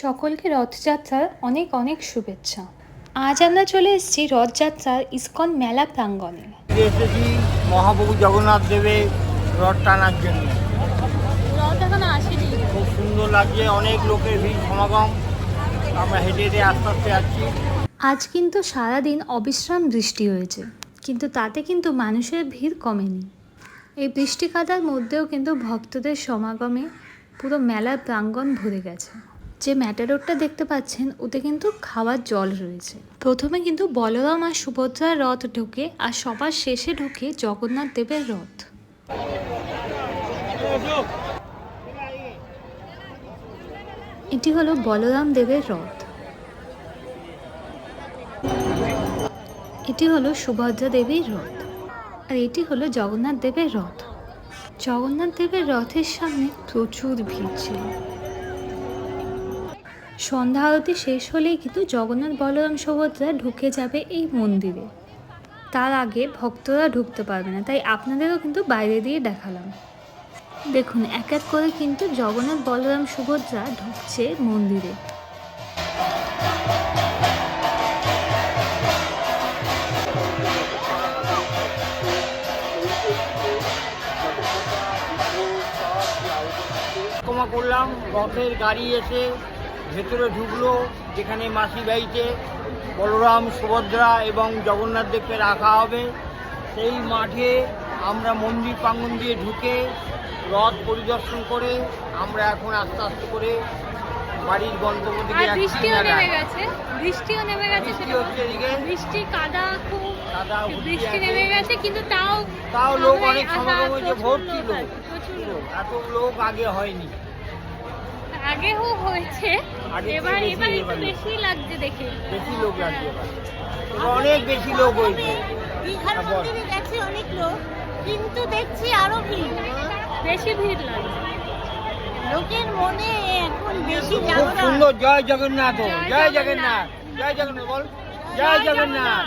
সকলকে রথযাত্রার অনেক অনেক শুভেচ্ছা। আজ আমরা চলে এসেছি রথযাত্রার ইস্কন মেলা প্রাঙ্গণে। এসেছি মহাপ্রভু জগন্নাথ দেবের রথ টানার জন্য। রথ এখনও আসেনি। খুব সুন্দর লাগছে অনেক লোকের ভিড় সমাগম। আমরা হেঁটে হেঁটে আস্তে আস্তে যাচ্ছি। আজ কিন্তু সারাদিন অবিশ্রাম বৃষ্টি হয়েছে কিন্তু তাতে কিন্তু মানুষের ভিড় কমেনি। এই বৃষ্টি কাদার মধ্যেও কিন্তু ভক্তদের সমাগমে পুরো মেলার প্রাঙ্গণ ভরে গেছে। যে ম্যাটাডোরটা দেখতে পাচ্ছেন, ওতে কিন্তু খাওয়ার জল রয়েছে। প্রথমে কিন্তু বলরাম আর সুভদ্রার রথ ঢোকে আর সবার শেষে ঢোকে জগন্নাথ দেবের রথ। এটি হলো বলরাম দেবের রথ। এটি হলো সুভদ্রা দেবীর রথ। আর এটি হলো জগন্নাথ দেবের রথ। জগন্নাথ দেবের রথের সামনে প্রচুর ভিড় ছিল। সন্ধ্যা আরতি শেষ হলেই কিন্তু জগন্নাথ বলরাম সুভদ্রা ঢুকে যাবে এই মন্দিরে। তার আগে ভক্তরা ঢুকতে পারবে না, তাই আপনাদেরও কিন্তু বাইরে দিয়ে দেখালাম। দেখুন, এক এক করে কিন্তু জগন্নাথ বলরাম সুভদ্রা ঢুকছে মন্দিরে। করলাম, রথের গাড়ি এসে ভেতরে ঢুকলো যেখানে মাসি বাড়িতে বলরাম সুভদ্রা এবং জগন্নাথ দেবকে রাখা হবে। সেই মাঠে আমরা মন্দির প্রাঙ্গণ দিয়ে ঢুকে রথ পরিদর্শন করে আমরা এখন আস্তে আস্তে করে বাড়ির গন্তব্য দিকে বৃষ্টিও নেমে গেছে। বৃষ্টিও নেমে গেছে বৃষ্টি সেটা হচ্ছে এদিকে বৃষ্টি কাদা খুব কাদা বৃষ্টি নেমে গেছে কিন্তু তাও তাও লোক অনেক সমাগম হয়েছে ভর্তি লোক। এত লোক আগে হয়নি। আগেও হয়েছে। এবার এবার একটু বেশি লাগছে দেখে। বেশি লোক লাগছে এবার। অনেক বেশি লোক হয়েছে। দীঘার হ্যাঁ, মন্দিরে গেছে অনেক লোক কিন্তু দেখছি আরও ভিড়। বেশি ভিড় লাগছে। লোকের মনে এখন বেশি জাগরণ। সুন্দর জয় জগন্নাথ। জয় জয় জগন্নাথ। জয় জগন্নাথ বল। জয় জগন্নাথ।